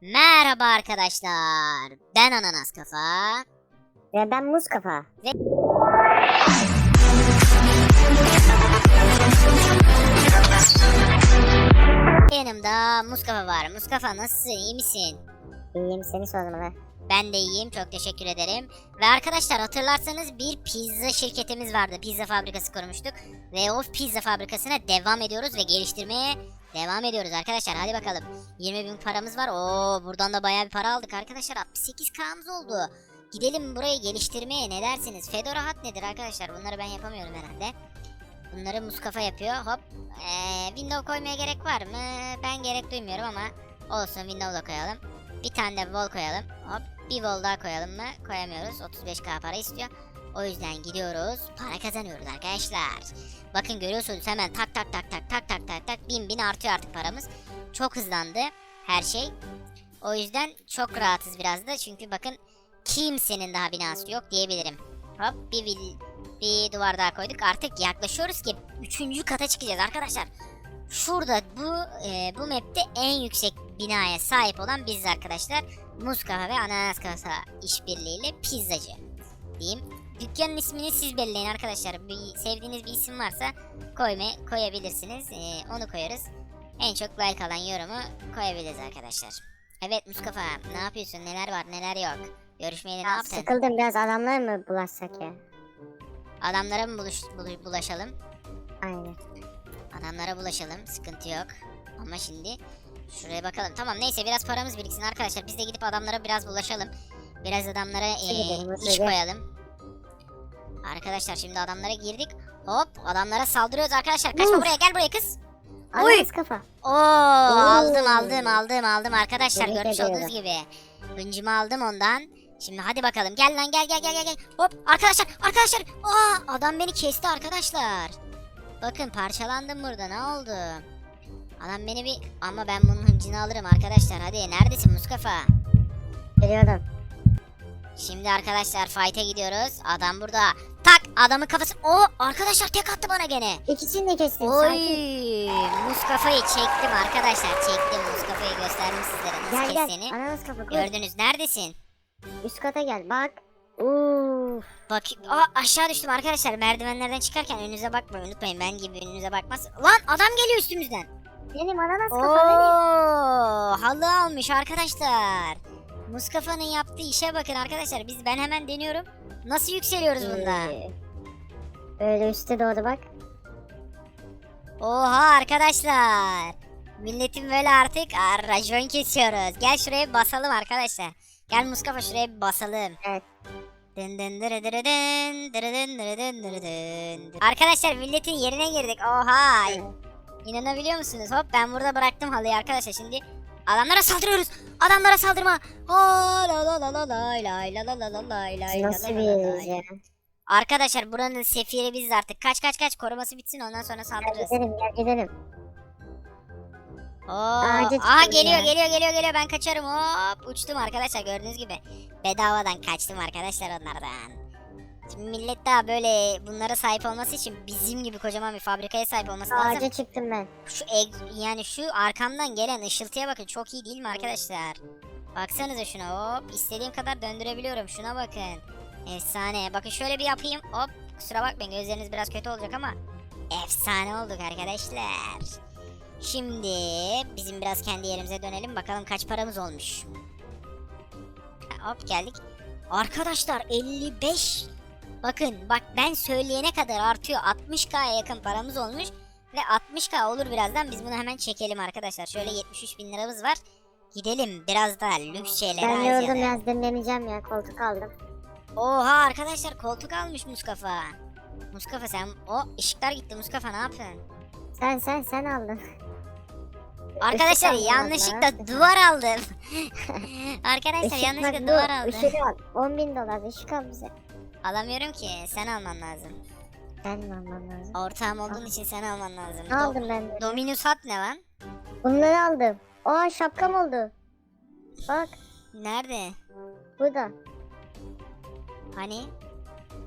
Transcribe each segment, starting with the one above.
Merhaba arkadaşlar. Ben Ananas Kafa. Ve ben muz kafa. Yanımda Mustafa var. Mustafa nasılsın? İyi misin? İyiyim seni sormalı. Ben de iyiyim. Çok teşekkür ederim. Ve arkadaşlar hatırlarsanız bir pizza şirketimiz vardı. Pizza fabrikası kurmuştuk. Ve o pizza fabrikasına devam ediyoruz ve geliştirmeye devam ediyoruz arkadaşlar. Hadi bakalım. 20 bin paramız var. Oo buradan da bayağı bir para aldık arkadaşlar. 68k'mız oldu. Gidelim burayı geliştirmeye ne dersiniz? Fedora hat nedir arkadaşlar? Bunları ben yapamıyorum herhalde. Bunları Muskafa yapıyor. Hop. Ee, window koymaya gerek var mı? Ben gerek duymuyorum ama olsun window da koyalım. Bir tane de wall koyalım. Hop. Bir wall daha koyalım mı? Koyamıyoruz. 35k para istiyor. O yüzden gidiyoruz. Para kazanıyoruz arkadaşlar. Bakın görüyorsunuz hemen tak tak tak tak tak tak tak tak bin bin artıyor artık paramız. Çok hızlandı her şey. O yüzden çok rahatız biraz da. Çünkü bakın kimsenin daha binası yok diyebilirim. Hop bir, bir, bir duvar daha koyduk. Artık yaklaşıyoruz ki 3. kata çıkacağız arkadaşlar. Şurada bu e, bu map'te en yüksek binaya sahip olan biziz arkadaşlar. Muz kafe ve ananas kafe işbirliğiyle pizzacı diyeyim. Dükkanın ismini siz belirleyin arkadaşlar. Bir, sevdiğiniz bir isim varsa koyma, koyabilirsiniz. E, onu koyarız. En çok like alan yorumu koyabiliriz arkadaşlar. Evet Mustafa ne yapıyorsun? Neler var neler yok? Görüşmeyeli ne Ya, yaptın? sıkıldım biraz adamlar mı bulaşsak ya? Adamlara mı buluş, bulu- bulaşalım? Aynen. Adamlara bulaşalım. Sıkıntı yok. Ama şimdi şuraya bakalım. Tamam neyse biraz paramız biriksin arkadaşlar. Biz de gidip adamlara biraz bulaşalım. Biraz adamlara hadi iş koyalım. Arkadaşlar şimdi adamlara girdik. Hop adamlara saldırıyoruz arkadaşlar. Kaçma Uf. buraya gel buraya kız. Ananas kafa. Oo aldım aldım aldım aldım arkadaşlar Tebrik görmüş olduğunuz gibi. Hıncımı aldım ondan. Şimdi hadi bakalım gel lan gel gel gel gel gel. Hop arkadaşlar arkadaşlar. Aa adam beni kesti arkadaşlar. Bakın parçalandım burada ne oldu? Adam beni bir ama ben bunun hıncını alırım arkadaşlar. Hadi neredesin Mustafa? Biliyordum. Şimdi arkadaşlar fight'e gidiyoruz. Adam burada. Tak adamın kafası. O arkadaşlar tek attı bana gene. İkisini de kestim. Oy sakin. Muskafa'yı çektim arkadaşlar çektim Muskafa'yı gösterdim sizlere nasıl Gel gel. kestiğini. Ananas kafa koş. Gördünüz neredesin? Üst kata gel bak. Uff. Bak Aa, aşağı düştüm arkadaşlar merdivenlerden çıkarken önünüze bakmayın unutmayın ben gibi önünüze bakmaz. Lan adam geliyor üstümüzden. Benim ananas Oo kafa benim. halı almış arkadaşlar. Muskafa'nın yaptığı işe bakın arkadaşlar biz ben hemen deniyorum. Nasıl yükseliyoruz bunda? Ee, Böyle üstte doğru bak. Oha arkadaşlar. Milletin böyle artık aa, racon kesiyoruz. Gel şuraya bir basalım arkadaşlar. Gel Mustafa şuraya bir basalım. Evet. Dın dın dırı dırı dın, dırı dın dırı dın dırı dın. Arkadaşlar milletin yerine girdik. Oha. İnanabiliyor musunuz? Hop ben burada bıraktım halıyı arkadaşlar. Şimdi Adamlara saldırıyoruz. Adamlara saldırma. Nasıl bir ya? Arkadaşlar buranın sefiri biziz artık. Kaç kaç kaç koruması bitsin ondan sonra saldırırız. Gel gidelim gel gidelim. Oo, Ağaca aha geliyor ya. geliyor geliyor geliyor ben kaçarım hop uçtum arkadaşlar gördüğünüz gibi bedavadan kaçtım arkadaşlar onlardan. Millet daha böyle bunlara sahip olması için bizim gibi kocaman bir fabrikaya sahip olması lazım. Ağaca çıktım ben. Şu eg- yani şu arkamdan gelen ışıltıya bakın çok iyi değil mi arkadaşlar? Baksanıza şuna hop istediğim kadar döndürebiliyorum şuna bakın. Efsane bakın şöyle bir yapayım hop kusura bakmayın gözleriniz biraz kötü olacak ama efsane olduk arkadaşlar. Şimdi bizim biraz kendi yerimize dönelim bakalım kaç paramız olmuş. Hop geldik. Arkadaşlar 55 Bakın bak ben söyleyene kadar artıyor 60k'ya yakın paramız olmuş. Ve 60k olur birazdan biz bunu hemen çekelim arkadaşlar. Şöyle 73 bin liramız var. Gidelim biraz daha lüks şeylere Ben yoruldum biraz dinleneceğim ya koltuk aldım. Oha arkadaşlar koltuk almış Muskafa. Muskafa sen o ışıklar gitti Muskafa ne yapıyorsun? Sen sen sen aldın. Arkadaşlar aldım yanlışlıkla valla. duvar aldım. arkadaşlar Işık yanlışlıkla duvar aldım. Işığı al. 10 bin dolar ışık al bize. Alamıyorum ki sen alman lazım. Ben mi almam lazım? Ortağım olduğun için sen alman lazım. Ne aldım ben de? Dominus hat ne lan? Bunları aldım. Aa şapkam oldu. Bak Nerede? burada. Hani?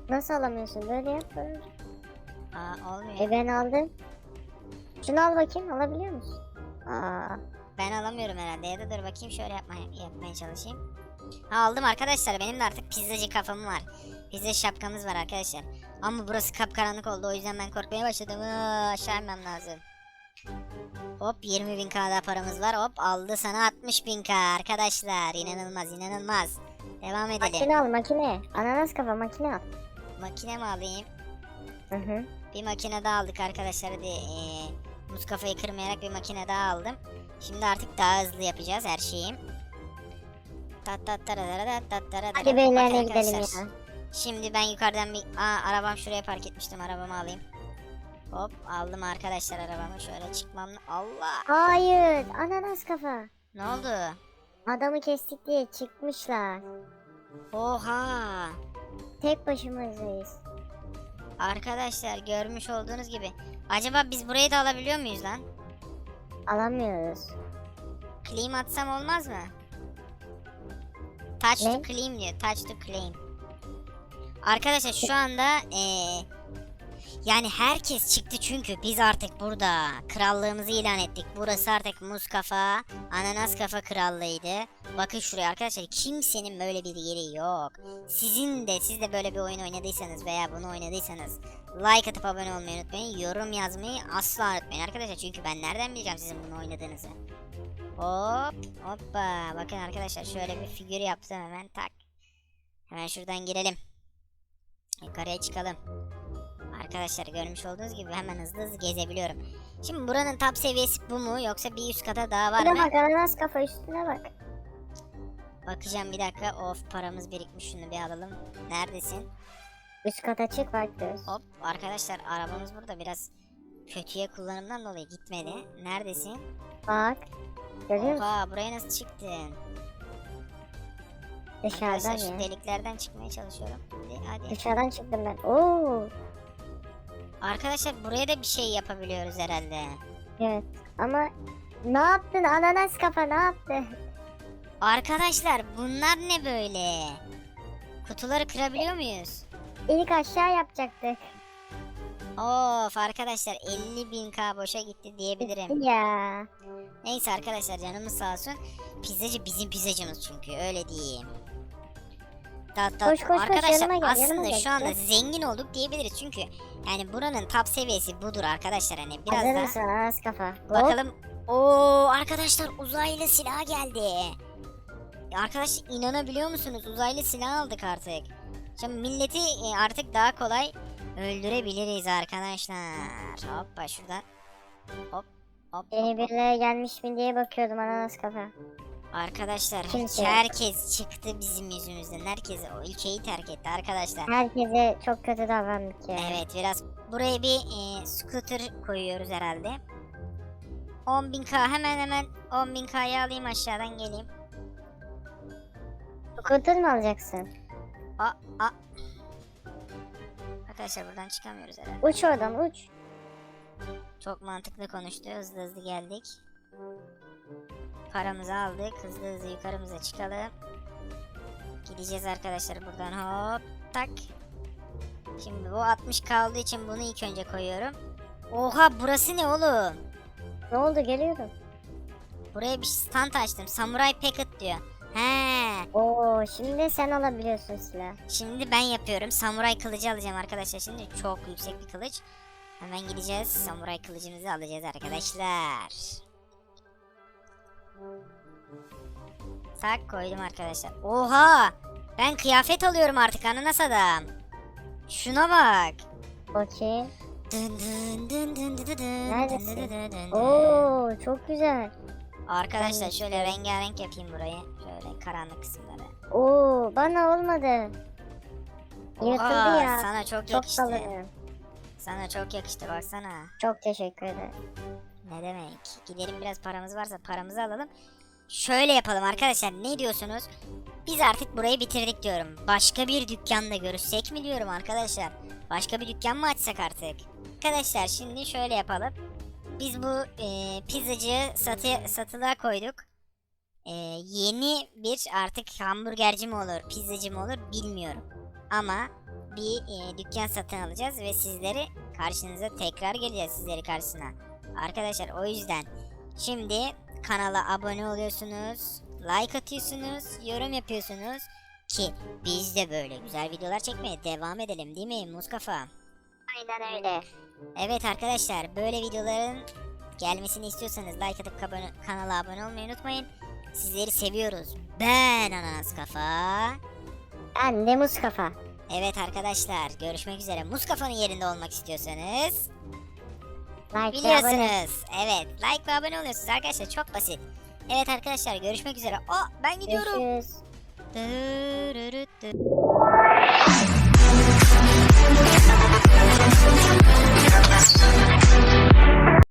Nasıl alamıyorsun? Böyle yap böyle. Aa olmuyor. E ben aldım. Şunu al bakayım alabiliyor musun? Aa ben alamıyorum herhalde ya da dur bakayım şöyle yapmaya, yapmaya çalışayım. Ha aldım arkadaşlar benim de artık pizzacı kafam var. Pizza şapkamız var arkadaşlar. Ama burası kapkaranlık oldu o yüzden ben korkmaya başladım. Aa, aşağı inmem lazım. Hop 20 bin k daha paramız var. Hop aldı sana 60 bin k arkadaşlar. İnanılmaz inanılmaz. Devam edelim. Makine al makine. Ananas kafa makine al. Makine mi alayım? Hı hı. Bir makine daha aldık arkadaşlar. Hadi eee muz kafayı kırmayarak bir makine daha aldım. Şimdi artık daha hızlı yapacağız her şeyi. Tat tat taradara tat tat taradara. Hadi Bakın gidelim ya. Şimdi ben yukarıdan bir... Aa arabam şuraya park etmiştim. Arabamı alayım. Hop aldım arkadaşlar arabamı. Şöyle çıkmam... Allah! Hayır ananas kafa. Ne oldu? Adamı kestik diye çıkmışlar. Oha! Tek başımızdayız. Arkadaşlar görmüş olduğunuz gibi. Acaba biz burayı da alabiliyor muyuz lan? Alamıyoruz. Claim atsam olmaz mı? Touch Ne? to claim diyor. Touch to claim. Arkadaşlar şu anda eee yani herkes çıktı çünkü biz artık burada krallığımızı ilan ettik. Burası artık muz kafa, ananas kafa krallığıydı. Bakın şuraya arkadaşlar kimsenin böyle bir yeri yok. Sizin de siz de böyle bir oyun oynadıysanız veya bunu oynadıysanız like atıp abone olmayı unutmayın. Yorum yazmayı asla unutmayın arkadaşlar. Çünkü ben nereden bileceğim sizin bunu oynadığınızı. Hop hoppa. Bakın arkadaşlar şöyle bir figür yaptım hemen tak. Hemen şuradan girelim. Yukarıya çıkalım. Arkadaşlar görmüş olduğunuz gibi hemen hızlı hızlı gezebiliyorum. Şimdi buranın top seviyesi bu mu yoksa bir üst kata daha var Şuna mı? bak ananas kafa üstüne bak. Bakacağım bir dakika. Of paramız birikmiş şunu bir alalım. Neredesin? Üst kata çık bak göz. Hop arkadaşlar arabamız burada biraz kötüye kullanımdan dolayı gitmedi. Neredesin? Bak. Görüyor musun? Oha buraya nasıl çıktın? Dışarıdan şu ya. deliklerden çıkmaya çalışıyorum. Hadi hadi. Dışarıdan çıktım ben. Oo. Arkadaşlar buraya da bir şey yapabiliyoruz herhalde. Evet. Ama ne yaptın ananas kafa ne yaptın? Arkadaşlar bunlar ne böyle? Kutuları kırabiliyor muyuz? İlk aşağı yapacaktık. Of arkadaşlar 50 bin k boşa gitti diyebilirim. Ya. Neyse arkadaşlar canımız sağ olsun. Pizzacı bizim pizzacımız çünkü öyle diyeyim. Tat. Koş, koş, koş, arkadaşlar yanıma gel, yanıma aslında gel. şu anda zengin olduk diyebiliriz çünkü yani buranın top seviyesi budur arkadaşlar hani biraz Hazır da mısın ananas kafa? Hop. bakalım. Oo arkadaşlar uzaylı silah geldi. Arkadaşlar inanabiliyor musunuz? Uzaylı silah aldık artık. Şimdi milleti e, artık daha kolay öldürebiliriz arkadaşlar. Hoppa şuradan. Hop hop. Yeni birileri gelmiş mi diye bakıyordum ananas kafa. Arkadaşlar Kimse yok. herkes çıktı bizim yüzümüzden. Herkes o ülkeyi terk etti arkadaşlar. Herkese çok kötü davrandık ya. Evet biraz buraya bir e, scooter koyuyoruz herhalde. 10.000k hemen hemen 10.000k'yı alayım aşağıdan geleyim. Scooter mu alacaksın? A a. Arkadaşlar buradan çıkamıyoruz herhalde. Uç oradan uç. Çok mantıklı konuştu. Hızlı hızlı geldik. Paramızı aldık. Hızlı hızlı yukarımıza çıkalım. Gideceğiz arkadaşlar buradan hop tak. Şimdi bu 60 kaldığı için bunu ilk önce koyuyorum. Oha burası ne oğlum? Ne oldu geliyorum. Buraya bir stand açtım. Samurai Packet diyor. He. Oo şimdi sen alabiliyorsun silah. Şimdi ben yapıyorum. Samuray kılıcı alacağım arkadaşlar. Şimdi çok yüksek bir kılıç. Hemen gideceğiz. Samuray kılıcımızı alacağız arkadaşlar. Tak koydum arkadaşlar. Oha! Ben kıyafet alıyorum artık ananas adam. Şuna bak. Bakayım. Dın dın dın dın dın dın dın Neredesin? dın dın dın dın. Oo çok güzel. Arkadaşlar şöyle rengarenk yapayım burayı. Şöyle karanlık kısımları. Oo bana olmadı. Yırtıldı ya. Sana çok Çok yakıştı. kalırım. Sana çok yakıştı baksana. Çok teşekkür ederim. Ne demek? Gidelim biraz paramız varsa paramızı alalım. Şöyle yapalım arkadaşlar. Ne diyorsunuz? Biz artık burayı bitirdik diyorum. Başka bir dükkanda görüşsek mi diyorum arkadaşlar. Başka bir dükkan mı açsak artık? Arkadaşlar şimdi şöyle yapalım. Biz bu e, pizzacıyı satı, satılığa koyduk. E, yeni bir artık hamburgerci mi olur, pizzacı mı olur bilmiyorum. Ama bir e, dükkan satın alacağız ve sizleri karşınıza tekrar geleceğiz sizleri karşısına. Arkadaşlar o yüzden şimdi kanala abone oluyorsunuz, like atıyorsunuz, yorum yapıyorsunuz ki biz de böyle güzel videolar çekmeye devam edelim değil mi Mustafa? Aynen öyle. Evet arkadaşlar böyle videoların gelmesini istiyorsanız like atıp kanala abone olmayı unutmayın. Sizleri seviyoruz. Ben Ananas Kafa. Ben de muz kafa. Evet arkadaşlar görüşmek üzere. Muskafa'nın yerinde olmak istiyorsanız Like biliyorsunuz. Evet like ve abone oluyorsunuz arkadaşlar çok basit. Evet arkadaşlar görüşmek üzere. Aa ben gidiyorum. Görüşürüz.